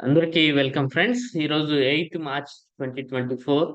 అందరికీ welcome friends. ఈరోజు eighth March 2024.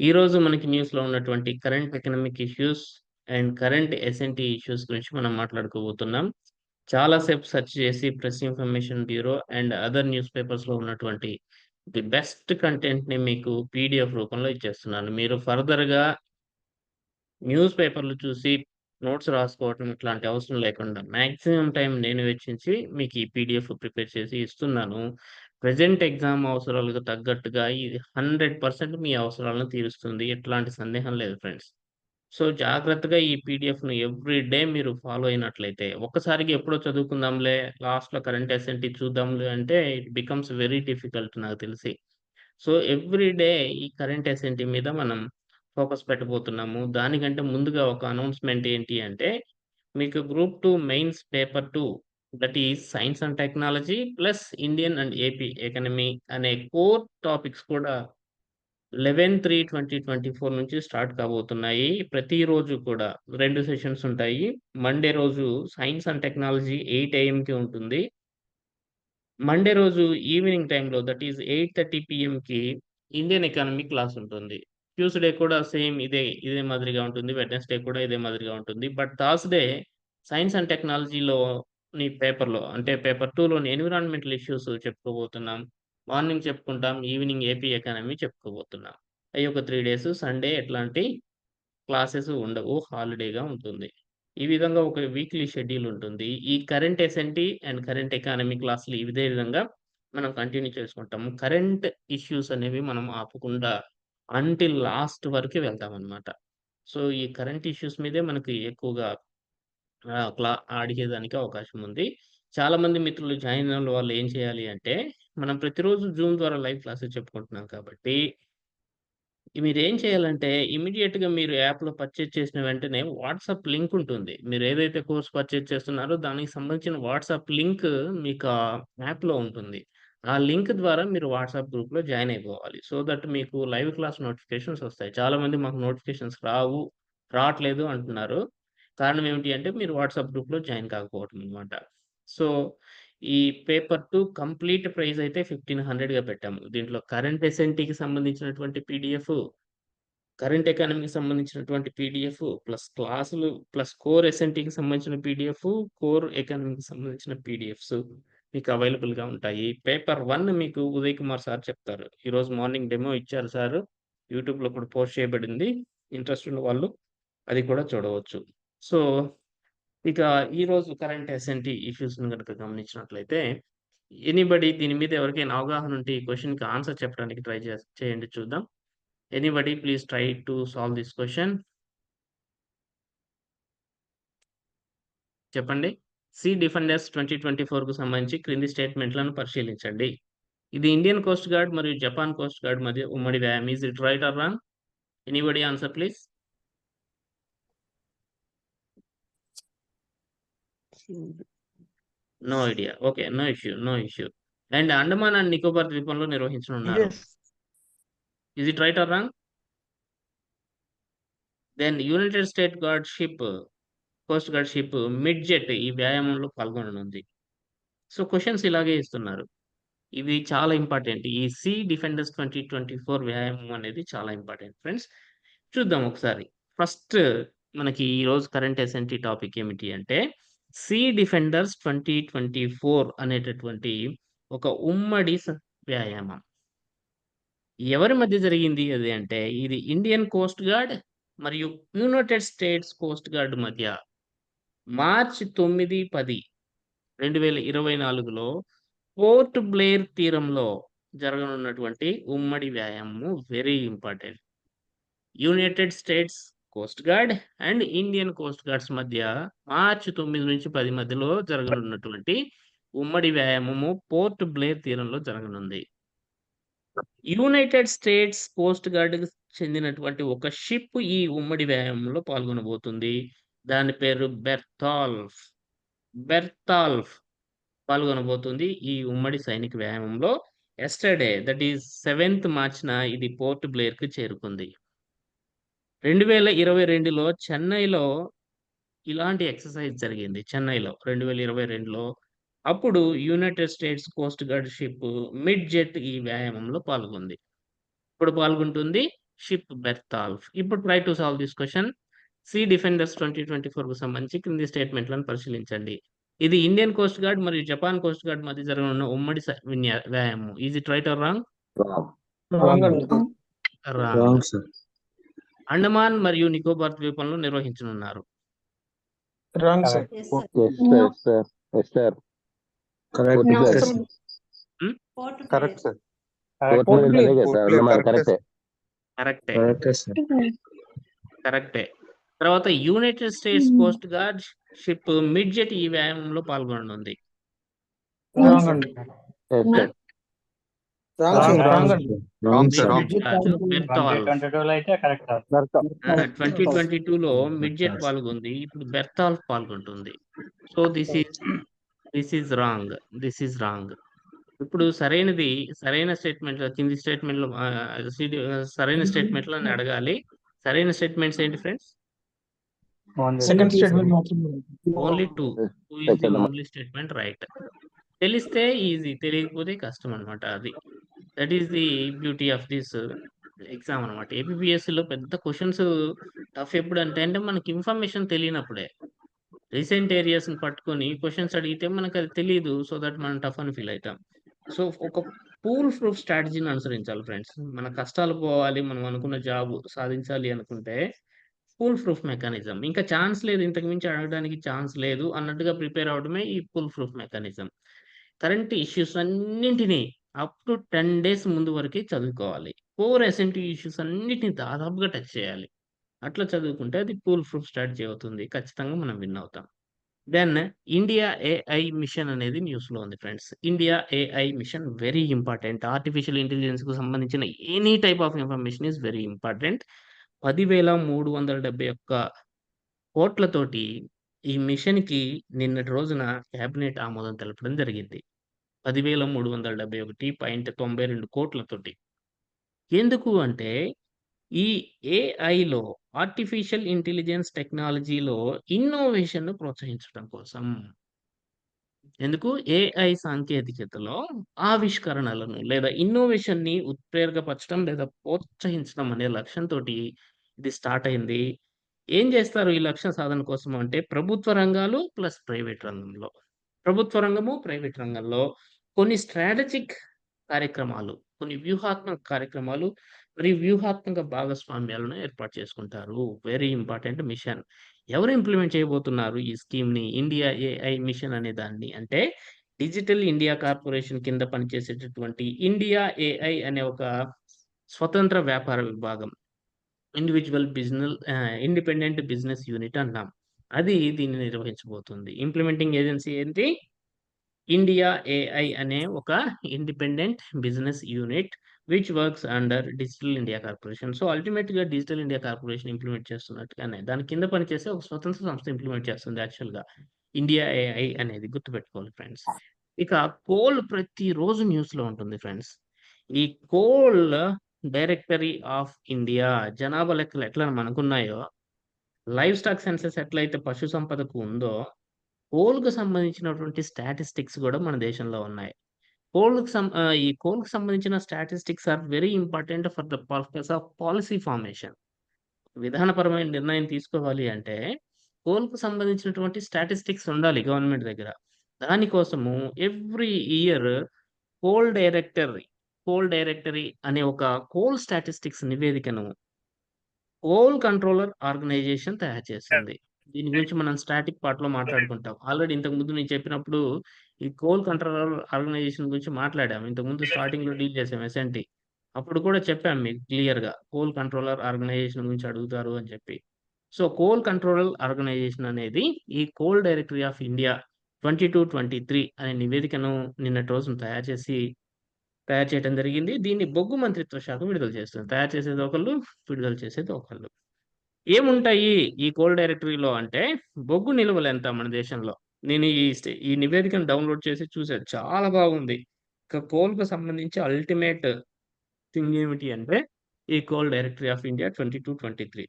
ఈరోజు మనకి న్యూస్‌లో ఉన్నటువంటి current economic issues and current S N T issues గురించి మనం మాట్లాడుకోబోతున్నాం. చాలాసేపు సెర్చ్ చేసి press information bureau and other news పేపర్స్‌లో ఉన్నటువంటి ది బెస్ట్ కంటెంట్‌ని మీకు పీడిఎఫ్ రూపంలో ఇచ్చేస్తున్నాను. మీరు ఫర్దర్‌గా న్యూస్ పేపర్‌లు చూసి నోట్స్ రాసుకోవటం ఇట్లాంటి అవసరం లేకుండా మ్యాక్సిమం టైం నేను వెచ్చించి మీకు ఈ పీడిఎఫ్ ప్రిపేర్ చేసి ఇస్తున్నాను. ప్రజెంట్ ఎగ్జామ్ అవసరాలకు తగ్గట్టుగా ఇది 100% మీ అవసరాలను తీరుస్తుంది. ఎట్లాంటి సందేహం లేదు ఫ్రెండ్స్. సో, జాగ్రత్తగా ఈ పీడిఎఫ్‌ను ఎవ్రీ డే మీరు ఫాలో అయినట్లయితే ఒక్కసారికి ఎప్పుడో చదువుకుందాంలే, లాస్ట్‌లో కరెంట్ ఎస్ఎన్టీ చూద్దాంలే అంటే ఇట్ బికమ్స్ వెరీ డిఫికల్ట్ నాకు తెలిసి. సో, ఎవ్రీ డే ఈ కరెంట్ ఎస్ఎన్టీ మీద మనం ఫోకస్ పెట్టబోతున్నాము. దానికంటే ముందుగా ఒక అనౌన్స్‌మెంట్ ఏంటి అంటే, మీకు group two mains paper two that is science and technology plus Indian and AP economy అనే కోర్ టాపిక్స్ కూడా 11/3/2024 నుంచి స్టార్ట్ కాబోతున్నాయి. ప్రతిరోజు కూడా రెండు సెషన్స్ ఉంటాయి. మండే రోజు సైన్స్ అండ్ టెక్నాలజీ ఎయిట్ ఏఎంకి ఉంటుంది. మండే రోజు ఈవినింగ్ టైంలో దట్ ఈస్ 8:30 పీఎంకి ఇండియన్ ఎకానమీ క్లాస్ ఉంటుంది. ట్యూస్‌డే కూడా సేమ్ ఇదే, ఇదే మాదిరిగా ఉంటుంది. వెడ్నెస్‌డే కూడా ఇదే మాదిరిగా ఉంటుంది. బట్ థర్స్‌డే సైన్స్ అండ్ టెక్నాలజీలో నీ పేపర్‌లో అంటే పేపర్ టూలోని ఎన్విరాన్మెంటల్ ఇష్యూస్ చెప్పుకోబోతున్నాం. మార్నింగ్ చెప్పుకుంటాం. ఈవినింగ్ ఏపీ ఎకానమీ చెప్పుకోబోతున్నాం. అవి ఒక త్రీ డేస్ సండే ఎట్లాంటి క్లాసెస్ ఉండవు. హాలిడేగా ఉంటుంది. ఈ విధంగా ఒక వీక్లీ షెడ్యూల్ ఉంటుంది. ఈ current S N T and current economy క్లాసులు ఇదే విధంగా మనం కంటిన్యూ చేసుకుంటాము. కరెంట్ ఇష్యూస్ అనేవి మనం ఆపకుండా అంటిల్ లాస్ట్ వరకు వెళ్తామనమాట. సో, ఈ కరెంట్ ఇష్యూస్ మీదే మనకి ఎక్కువగా ఆహ్, క్లా అడిగేదానికి అవకాశం ఉంది. చాలామంది మిత్రులు జాయిన్ అయిన వాళ్ళు ఏం చేయాలి అంటే, మనం ప్రతిరోజు జూమ్ ద్వారా లైవ్ క్లాసెస్ చెప్పుకుంటున్నాం కాబట్టి మీరేం చేయాలంటే ఇమ్మీడియేట్‌గా మీరు యాప్‌లో పర్చేజ్ చేసిన వెంటనే వాట్సాప్ లింక్ ఉంటుంది. మీరు ఏదైతే కోర్స్ పర్చేజ్ చేస్తున్నారో దానికి సంబంధించిన వాట్సాప్ లింక్ మీకు ఆ యాప్‌లో ఉంటుంది. ఆ లింక్ ద్వారా మీరు వాట్సాప్ గ్రూప్‌లో జాయిన్ అయిపోవాలి. సో దట్ మీకు లైవ్ క్లాస్ నోటిఫికేషన్స్ వస్తాయి. చాలామంది మాకు నోటిఫికేషన్స్ రావు, రావట్లేదు అంటున్నారు. కారణం ఏమిటి అంటే మీరు వాట్సాప్ గ్రూప్‌లో జాయిన్ కాకపోవటం అనమాట సో, ఈ పేపర్ టు కంప్లీట్ ప్రైస్ అయితే 1500గా పెట్టాము. దీంట్లో కరెంట్ ఎస్ఎన్టీకి సంబంధించినటువంటి పీడిఎఫ్, కరెంట్ ఎకానమీకి సంబంధించినటువంటి PDF plus classes plus core ఎస్ఎన్టీకి సంబంధించిన పీడిఎఫ్, కోర్ ఎకానమీకి సంబంధించిన పీడిఎఫ్స్ మీకు అవైలబుల్‌గా ఉంటాయి. పేపర్ వన్ మీకు ఉదయ్ కుమార్ సార్ చెప్తారు. ఈరోజు మార్నింగ్ డెమో ఇచ్చారు సారు. యూట్యూబ్‌లో కూడా పోస్ట్ చేయబడింది. ఇంట్రెస్ట్ ఉన్న వాళ్ళు అది కూడా చూడవచ్చు. సో, ఇక ఈరోజు కరెంట్ ఎస్ఎన్‌టి ఇష్యూస్‌ని గనుక గమనించినట్లయితే ఎనీబడి దీని మీద ఎవరికైనా అవగాహన ఉంటే ఈ క్వశ్చన్కి ఆన్సర్ చెప్పడానికి ట్రై చేస్ చేయండి చూద్దాం. Anybody please try to solve this question చెప్పండి. సీ డిఫెండర్స్ 2024కు సంబంధించి క్రింది స్టేట్మెంట్‌లను పరిశీలించండి. ఇది ఇండియన్ కోస్ట్ గార్డ్ మరియు జపాన్ కోస్ట్ గార్డ్ మధ్య ఉమ్మడి వ్యాయామం. Is it right or wrong? Anybody answer please. No idea. Okay. No issue. No issue. And Andaman and Nicobar ద్వీపంలో నిర్వహించనున్నారు. Is it right or wrong? Then United State guard ship coast guard ship Midgett ఈ వ్యాయామంలో పాల్గొననుంది. So, questions ఇలాగే ఇస్తున్నారు. ఇవి చాలా important. ఈ sea defenders 2024 వ్యాయామం అనేది చాలా ఇంపార్టెంట్ ఫ్రెండ్స్. చూద్దాం ఒకసారి. ఫస్ట్ మనకి ఈ రోజు కరెంట్ ఎస్ఎన్‌టి టాపిక్ ఏమిటి అంటే, సి డిఫెండర్స్ 2024 అనేటటువంటి ఒక ఉమ్మడి వ్యాయామం. ఎవరి మధ్య జరిగింది అది అంటే, ఇది ఇండియన్ కోస్ట్ గార్డ్ మరియు యునైటెడ్ స్టేట్స్ కోస్ట్ గార్డ్ మధ్య మార్చి 9, 10 2024లో పోర్ట్ బ్లేర్ తీరంలో జరగనున్నటువంటి ఉమ్మడి వ్యాయామము very important. United States coast guard and Indian coast guards మధ్య మార్చి 9-10 మధ్యలో జరగనున్నటువంటి ఉమ్మడి వ్యాయామము పోర్ట్ బ్లేర్ తీరంలో జరగనుంది. యునైటెడ్ స్టేట్స్ కోస్ట్ గార్డ్‌కి చెందినటువంటి ఒక షిప్ ఈ ఉమ్మడి వ్యాయామంలో పాల్గొనబోతుంది. దాని పేరు బెర్తాల్ఫ్. బెర్తాల్ఫ్ పాల్గొనబోతుంది ఈ ఉమ్మడి సైనిక వ్యాయామంలో. ఎస్టర్డే దట్ ఈస్ సెవెంత్ మార్చిన ఇది పోర్ట్ బ్లెయిర్‌కి చేరుకుంది. 2022లో చెన్నైలో ఇలాంటి ఎక్సర్‌సైజ్ జరిగింది. చెన్నైలో 2022లో అప్పుడు United States coast guard ship Midgett ఈ వ్యాయామంలో పాల్గొంది. ఇప్పుడు పాల్గొంటుంది షిప్ బెర్తాల్ఫ్. ఇప్పుడు try to solve this question sea defenders 2024కు సంబంధించి క్రింది స్టేట్మెంట్‌లను పరిశీలించండి. ఇది ఇండియన్ కోస్ట్ గార్డ్ మరియు జపాన్ కోస్ట్ గార్డ్ మధ్య జరగనున్న ఉమ్మడి వ్యాయామం. Is it right or wrong? Wrong Andaman మరియు నికోబార్ ద్వీపంలో నిర్వహించనున్నారు. కరెక్ట్ కరెక్ట్ తర్వాత United States Hmm. Coast guard ship Midgett ఈ వ్యాయామంలో పాల్గొననుంది. రాంగ్ అండి yes sir wrong sir wrong అండి రాంగ్ సార్ మిడ్ జెట్ కాదు, బెర్తాల్ఫ్. ఆహ్, 2022లో మిడ్ జెట్ పాల్గొంది. ఇప్పుడు బెర్తాల్ఫ్ పాల్గొంటుంది. So this is this is wrong. This is wrong. ఇప్పుడు సరైనది సరైన స్టేట్మెంట్ కింది స్టేట్మెంట్‌లో ఆహ్, సిడి సరైన స్టేట్మెంట్‌లని అడగాలి. సరైన స్టేట్మెంట్స్ ఏంటి ఫ్రెండ్స్? సెకండ్ స్టేట్మెంట్ మాత్రమే only 2. 2 is the. Only statement right. తెలిస్తే ఈజీ. తెలియకపోతే కష్టం అన్నమాట అది. That is the beauty of this exam అన్నమాట. ఏపీపీఎస్సీలో పెద్ద క్వెషన్స్ టఫ్ ఎప్పుడంటే అంటే మనకి ఇన్ఫర్మేషన్ తెలియనప్పుడే. రీసెంట్ ఏరియాస్‌ని పట్టుకొని క్వెషన్స్ అడిగితే మనకది తెలీదు. సో దట్ మనం టఫ్ అని ఫీల్ అయితాం. సో ఒక ఫూల్ ప్రూఫ్ స్ట్రాటజీని అనుసరించాలి ఫ్రెండ్స్. మన కష్టాలు పోవాలి. మనం అనుకున్న జాబ్ సాధించాలి అనుకుంటే ఫుల్ ప్రూఫ్ మెకానిజం. ఇంకా ఛాన్స్ లేదు. ఇంతకు మించి అడగడానికి ఛాన్స్ లేదు అన్నట్టుగా ప్రిపేర్ అవ్వడమే ఈ full proof mechanism. Current issues అన్నింటిని అప్ టు 10 డేస్ ముందు వరకే చదువుకోవాలి. కోర్ ఎసెన్షియల్ ఇష్యూస్ అన్నిటిని దాదాపుగా టచ్ చేయాలి. అట్లా చదువుకుంటే అది ఫుల్ ప్రూఫ్ స్ట్రాటజీ అవుతుంది. ఖచ్చితంగా మనం విన్ అవుతాం. దెన్ ఇండియా ఏఐ మిషన్ అనేది న్యూస్‌లో ఉంది friends. India AI mission very important. Artificial ఇంటెలిజెన్స్‌కు సంబంధించిన any type of information is very important. 10,371 కోట్లతోటి ఈ మిషన్‌కి నిన్నటి రోజున క్యాబినెట్ ఆమోదం తెలపడం జరిగింది. 10,371.92 కోట్లతోటి. ఎందుకు అంటే ఈ ఏఐలో ఆర్టిఫిషియల్ ఇంటెలిజెన్స్ టెక్నాలజీలో ఇన్నోవేషన్‌ను ప్రోత్సహించడం కోసం. ఎందుకు? ఏఐ సాంకేతికతలో ఆవిష్కరణలను లేదా ఇన్నోవేషన్‌ని ఉత్ప్రేరకపరచడం లేదా ప్రోత్సహించడం అనే లక్ష్యంతో ఇది స్టార్ట్ అయింది. ఏం చేస్తారు ఈ లక్ష్య సాధన కోసం అంటే ప్రభుత్వ రంగాలు ప్లస్ ప్రైవేట్ రంగంలో. ప్రభుత్వ రంగము, ప్రైవేట్ రంగంలో కొన్ని స్ట్రాటజిక్ కార్యక్రమాలు, కొన్ని వ్యూహాత్మక కార్యక్రమాలు మరియు వ్యూహాత్మక భాగస్వామ్యాలను ఏర్పాటు చేసుకుంటారు. Very important mission. ఎవరు ఇంప్లిమెంట్ చేయబోతున్నారు ఈ స్కీమ్‌ని? ఇండియా ఏఐ మిషన్ అనే దాన్ని అంటే డిజిటల్ ఇండియా కార్పొరేషన్ కింద పనిచేసేటటువంటి ఇండియా ఏఐ అనే ఒక స్వతంత్ర వ్యాపార విభాగం. Individual business independent business unit అన్నాం అది దీన్ని నిర్వహించబోతుంది. ఇంప్లిమెంటింగ్ ఏజెన్సీ ఏంటి? ఇండియా ఏఐ అనే ఒక independent business unit which works under digital India corporation. So అల్టిమేట్‌గా డిజిటల్ ఇండియా కార్పొరేషన్ ఇంప్లిమెంట్ చేస్తున్నట్టుగానే దాని కింద పనిచేసే ఒక స్వతంత్ర సంస్థ ఇంప్లిమెంట్ చేస్తుంది యాక్చువల్‌గా. ఇండియా ఏఐ అనేది గుర్తుపెట్టుకోవాలి ఫ్రెండ్స్. ఇక కోల్ ప్రతిరోజు న్యూస్‌లో ఉంటుంది ఫ్రెండ్స్. ఈ కోల్ డైరెక్టరీ ఆఫ్ ఇండియా జనాభా లెక్కలు ఎట్లా మనకున్నాయో, లైవ్ స్టాక్ సెన్సెస్ ఎట్లయితే పశు సంపదకు ఉందో, కోల్‌కు సంబంధించినటువంటి స్టాటిస్టిక్స్ కూడా మన దేశంలో ఉన్నాయి. కోల్‌కు సం ఈ కోల్‌కు సంబంధించిన statistics are very important for the purpose of policy formation. విధానపరమైన నిర్ణయం తీసుకోవాలి అంటే కోల్‌కు సంబంధించినటువంటి స్టాటిస్టిక్స్ ఉండాలి గవర్నమెంట్ దగ్గర. దానికోసము every year coal directory, coal directory అనే ఒక కోల్ స్టాటిస్టిక్స్ నివేదికను కోల్ కంట్రోలర్ ఆర్గనైజేషన్ తయారు చేస్తుంది. దీని గురించి మనం స్టాటిక్ పార్ట్‌లో మాట్లాడుకుంటాం. ఆల్రెడీ ఇంతకుముందు నేను చెప్పినప్పుడు ఈ కోల్ కంట్రోలర్ ఆర్గనైజేషన్ గురించి మాట్లాడాం. ఇంతకుముందు స్టార్టింగ్‌లో డీల్ చేసాం ఎస్ఎన్‌టి. అప్పుడు కూడా చెప్పాం మీకు క్లియర్‌గా కోల్ కంట్రోలర్ ఆర్గనైజేషన్ గురించి అడుగుతారు అని చెప్పి. సో కోల్ కంట్రోలర్ ఆర్గనైజేషన్ అనేది ఈ కోల్ డైరెక్టరీ ఆఫ్ ఇండియా 22, 23 అనే నివేదికను నిన్నటి రోజున తయారు చేసి తయారు చేయడం జరిగింది. దీన్ని బొగ్గు మంత్రిత్వ శాఖ విడుదల చేస్తుంది. తయారు చేసేది ఒకళ్ళు, విడుదల చేసేది ఒకళ్ళు. ఏముంటాయి ఈ కోల్ డైరెక్టరీలో అంటే బొగ్గు నిల్వలు ఎంత మన దేశంలో? నేను ఈ స్టే ఈ నివేదికను డౌన్‌లోడ్ చేసి చూశాను చాలా బాగుంది. ఇక కోల్‌కు సంబంధించి అల్టిమేట్ థింగ్ ఏమిటి అంటే ఈ కోల్ డైరెక్టరీ ఆఫ్ ఇండియా 22, 23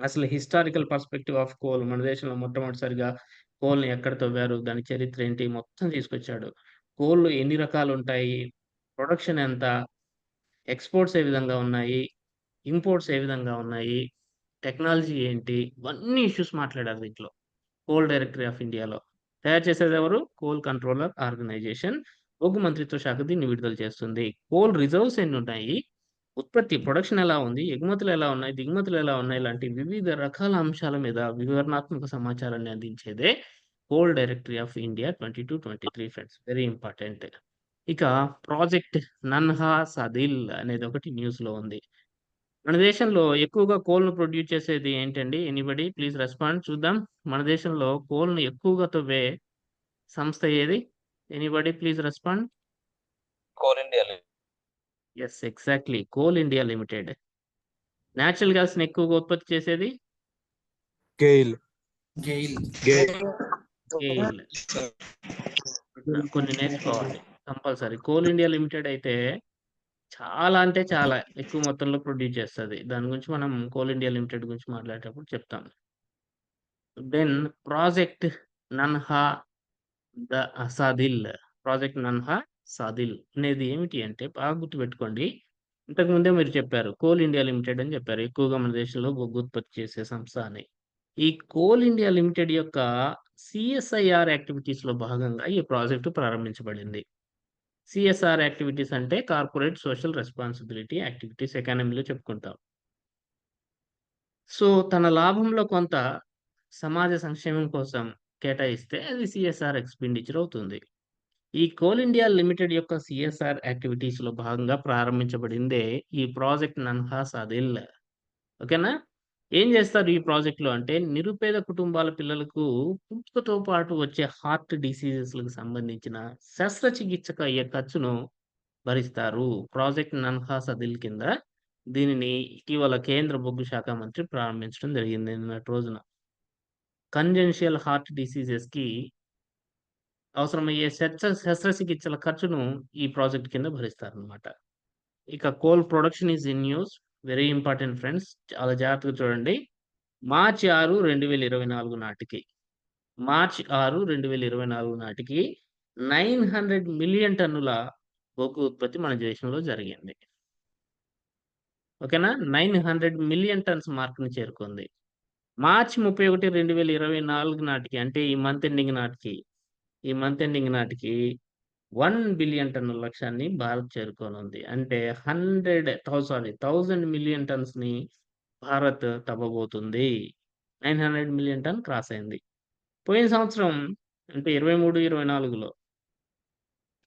అసలు హిస్టారికల్ పర్స్పెక్టివ్ ఆఫ్ కోల్ మన దేశంలో మొట్టమొదటిసారిగా కోల్‌ని ఎక్కడ తవ్వారు? దాని చరిత్ర ఏంటి? మొత్తం తీసుకొచ్చాడు. కోళ్ళు ఎన్ని రకాలు ఉంటాయి ప్రొడక్షన్ ఎంత? ఎక్స్‌పోర్ట్స్ ఏ విధంగా ఉన్నాయి? ఇంపోర్ట్స్ ఏ విధంగా ఉన్నాయి? టెక్నాలజీ ఏంటి? ఇవన్నీ ఇష్యూస్ మాట్లాడారు దీంట్లో. కోల్ డైరెక్టరీ ఆఫ్ ఇండియాలో. తయారు చేసేదెవరు? Coal controller organisation. బొగ్గు మంత్రిత్వ శాఖ దీన్ని విడుదల చేస్తుంది. కోల్ రిజర్వ్స్ ఎన్ని ఉన్నాయి ఉత్పత్తి ప్రొడక్షన్ ఎలా ఉంది? ఎగుమతులు ఎలా ఉన్నాయి? దిగుమతులు ఎలా ఉన్నాయి? ఇలాంటి వివిధ రకాల అంశాల మీద వివరణాత్మక సమాచారాన్ని అందించేదే coal directory of India 22, 23 friends. Very important. ఇక ప్రాజెక్ట్ నన్హా సదిల్ అనేది ఒకటి న్యూస్‌లో ఉంది. మన దేశంలో ఎక్కువగా కోల్‌ను ప్రొడ్యూస్ చేసేది ఏంటండి? ఎనీబడీ ప్లీజ్ రెస్పాండ్ చూద్దాం. మన దేశంలో కోల్‌ను ఎక్కువగా తవ్వే సంస్థ ఏది? Anybody please respond. Coal India yes. Exactly. Coal India limited. Natural గ్యాస్‌ని ఎక్కువగా ఉత్పత్తి చేసేది? గెయిల్. గెయిల్ గెయిల్. కొన్ని నేర్చుకోవాలి. కంపల్సరీ. కోల్ ఇండియా లిమిటెడ్ అయితే చాలా అంటే చాలా ఎక్కువ మొత్తంలో ప్రొడ్యూస్ చేస్తది. దాని గురించి మనం కోల్ ఇండియా లిమిటెడ్ గురించి మాట్లాడేటప్పుడు చెప్తాం. దెన్ ప్రాజెక్ట్ నన్హా ద సాదిల్. ప్రాజెక్ట్ నన్హా సాదిల్ అనేది ఏమిటి అంటే బాగా గుర్తుపెట్టుకోండి. ఇంతకు ముందే మీరు చెప్పారు. కోల్ ఇండియా లిమిటెడ్ అని చెప్పారు. ఎక్కువగా మన దేశంలో బొగ్గు ఉత్పత్తి చేసే సంస్థ అని. ఈ కోల్ ఇండియా లిమిటెడ్ యొక్క సీఎస్ఐఆర్ యాక్టివిటీస్‌లో భాగంగా ఈ ప్రాజెక్ట్ ప్రారంభించబడింది. సిఎస్ఆర్ యాక్టివిటీస్ అంటే కార్పొరేట్ సోషల్ రెస్పాన్సిబిలిటీ యాక్టివిటీస్ ఎకానమీలో చెప్పుకుంటాం. సో, తన లాభంలో కొంత సమాజ సంక్షేమం కోసం కేటాయిస్తే అది సిఎస్ఆర్ ఎక్స్‌పెండిచర్ అవుతుంది. ఈ కోల్ ఇండియా లిమిటెడ్ యొక్క సిఎస్ఆర్ యాక్టివిటీస్‌లో భాగంగా ప్రారంభించబడిందే ఈ ప్రాజెక్ట్ నన్హా సాదిల్. ఓకేనా? ఏం చేస్తారు ఈ ప్రాజెక్ట్‌లో అంటే నిరుపేద కుటుంబాల పిల్లలకు పుట్టుకతో పాటు వచ్చే హార్ట్ డిసీజెస్‌లకు సంబంధించిన శస్త్రచికిత్సకు అయ్యే ఖర్చును భరిస్తారు. ప్రాజెక్ట్ నన్హా సదిల్ కింద దీనిని ఇటీవల కేంద్ర బొగ్గు శాఖ మంత్రి ప్రారంభించడం జరిగింది నిన్నటి రోజున. కంజెన్షియల్ హార్ట్ డిసీజెస్‌కి అవసరమయ్యే శస్త్ర శస్త్రచికిత్సల ఖర్చును ఈ ప్రాజెక్ట్ కింద భరిస్తారనమాట. ఇక coal production is in news. Very important friends. చాలా జాగ్రత్తగా చూడండి. మార్చి 6, 2024 నాటికి మార్చి 6, 2024 నాటికి 900 మిలియన్ టన్నుల బొగ్గు ఉత్పత్తి మన దేశంలో జరిగింది. ఓకేనా? 900 మిలియన్ టన్స్ మార్క్‌ని చేరుకుంది. మార్చి 31, 2024 నాటికి అంటే ఈ మంత్ ఎండింగ్ నాటికి ఈ మంత్ ఎండింగ్ నాటికి వన్ బిలియన్ టన్నుల లక్ష్యాన్ని భారత్ చేరుకోనుంది. అంటే హండ్రెడ్ సారీ థౌజండ్ మిలియన్ టన్స్‌ని భారత్ తవ్వబోతుంది. 900 మిలియన్ టన్ క్రాస్ అయింది. పోయిన సంవత్సరం అంటే 23, 24లో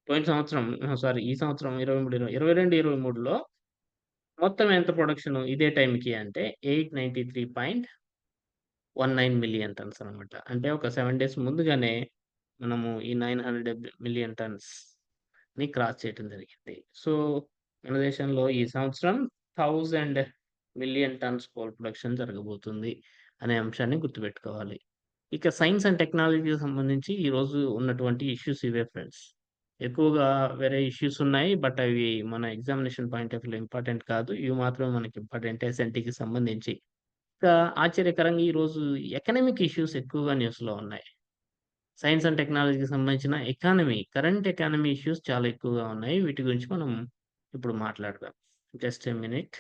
పోయిన సంవత్సరం సారీ ఈ సంవత్సరం 23, 22, 23లో మొత్తం ఎంత ప్రొడక్షన్ ఇదే టైంకి అంటే 893.19 మిలియన్ టన్స్ అనమాట. అంటే ఒక సెవెన్ డేస్ ముందుగానే మనము ఈ 900 మిలియన్ టన్స్ని క్రాస్ చేయటం జరిగింది. సో, మన దేశంలో ఈ సంవత్సరం thousand million tons coal production జరగబోతుంది అనే అంశాన్ని గుర్తుపెట్టుకోవాలి. ఇక సైన్స్ అండ్ టెక్నాలజీకి సంబంధించి ఈరోజు ఉన్నటువంటి ఇష్యూస్ ఇవే ఫ్రెండ్స్. ఎక్కువగా వేరే ఇష్యూస్ ఉన్నాయి. బట్ అవి మన examination point of view important కాదు. ఇవి మాత్రమే మనకి ఇంపార్టెంట్ ఎస్ఎన్‌టీకి సంబంధించి. ఇంకా ఆశ్చర్యకరంగా ఈరోజు ఎకనమిక్ ఇష్యూస్ ఎక్కువగా న్యూస్‌లో ఉన్నాయి. సైన్స్ అండ్ టెక్నాలజీకి సంబంధించిన ఎకానమీ, కరెంట్ ఎకానమీ ఇష్యూస్ చాలా ఎక్కువగా ఉన్నాయి. వీటి గురించి మనం ఇప్పుడు మాట్లాడదాం. Just a minute.